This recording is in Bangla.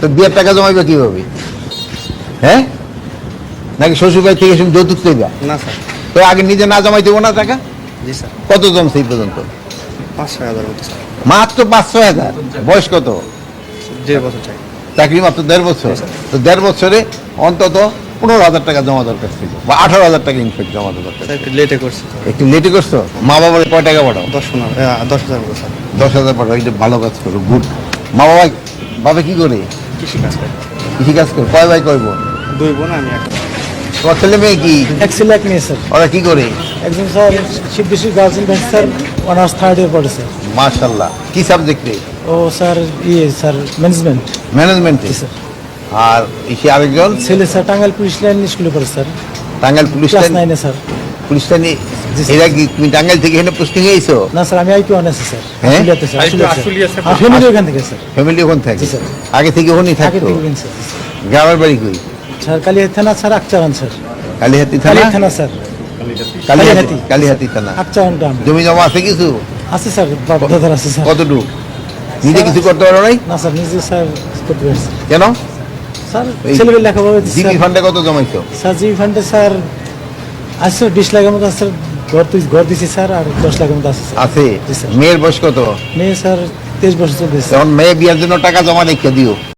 তো বিয়ের টাকা জমাইবা কীভাবে? হ্যাঁ? নাকি শ্বশুর বাড়ি থেকে এসে যৌতুক চাইবা? না স্যার। তো আগে নিজে না জমাই দেবো না টাকা? জি স্যার। কত জমছে এই পর্যন্ত? পাঁচশো হাজার মতো স্যার। মাত্র পাঁচশো হাজার। বয়স কত? দেড় বছর চাই। চাকরি মাত্র দেড় বছর। তো দেড় বছরে অন্তত পনেরো হাজার টাকা জমা দরকার ছিল বা আঠারো হাজার টাকা ইনফেক্ট জমা দরকার একটু লেটে করছি। একটু লেটে করছ? মা বাবার কয় টাকা পাঠাও? দশ দশ হাজার দশ হাজার পাঠাও এটা ভালো কাজ করো গুড। মা বাবা বাবা কি করে? কৃষি কাজ করে। কৃষি কাজ করে। কয় ভাই কয় বোন? দুই বোন আমি এক। তোমার ছেলে মেয়ে কি? এক ছেলে এক মেয়ে স্যার। ওরা কি করে? একজন sir শিববিশি girls university sir honours third year পড়ে স্যার মার্শাল্লাহ কি সাবজেক্টে ও স্যার ইয়ে স্যার ম্যানেজমেন্ট ম্যানেজমেন্টে স্যার। আর ইসে আরেকজন? ছেলে স্যার টাঙ্গাইল পুলিশ লাইন স্কুলে পড়ে sir. Tangail police line? Sir. Police জি, এরা কি তুমি টাঙ্গাইল থেকে এখানে পোস্টিং এসো না স্যার আমি আইপি অন আছি স্যার হ্যাঁ? ফ্যামিলি ওখান থেকে স্যার। ফ্যামিলি ওখান থাকে। আগে থেকে ওখানেই থাকতো? গ্রামের বাড়ি কই? স্যার কালিয়া থানা স্যার আকচারান স্যার। কালীহাতি থানা? থানা স্যার। কালীহাতি কালীহাতি। কালীহাতি থানা। আকচারান গ্রাম। জমি জমা আছে কিছু? আছে স্যার দাদার আছে স্যার। কতটুকু? নিজে কিছু করতে পারো নাই? না স্যার নিজে স্যার করতে পারছি। কেন? স্যার ছেলেবেলা লেখাপড়া জিবি ফান্ডে কত জমাইছো? স্যার জি ফান্ডে স্যার আছে বিশ লাখের মতো আছে স্যার ঘর দিছি স্যার আর দশ লাখের মতো আছে আছে। মেয়ের বয়স কত? মেয়ে স্যার তেইশ বছর চলতেছে। মেয়ে বিয়ার জন্য টাকা জমা রেখে দিও।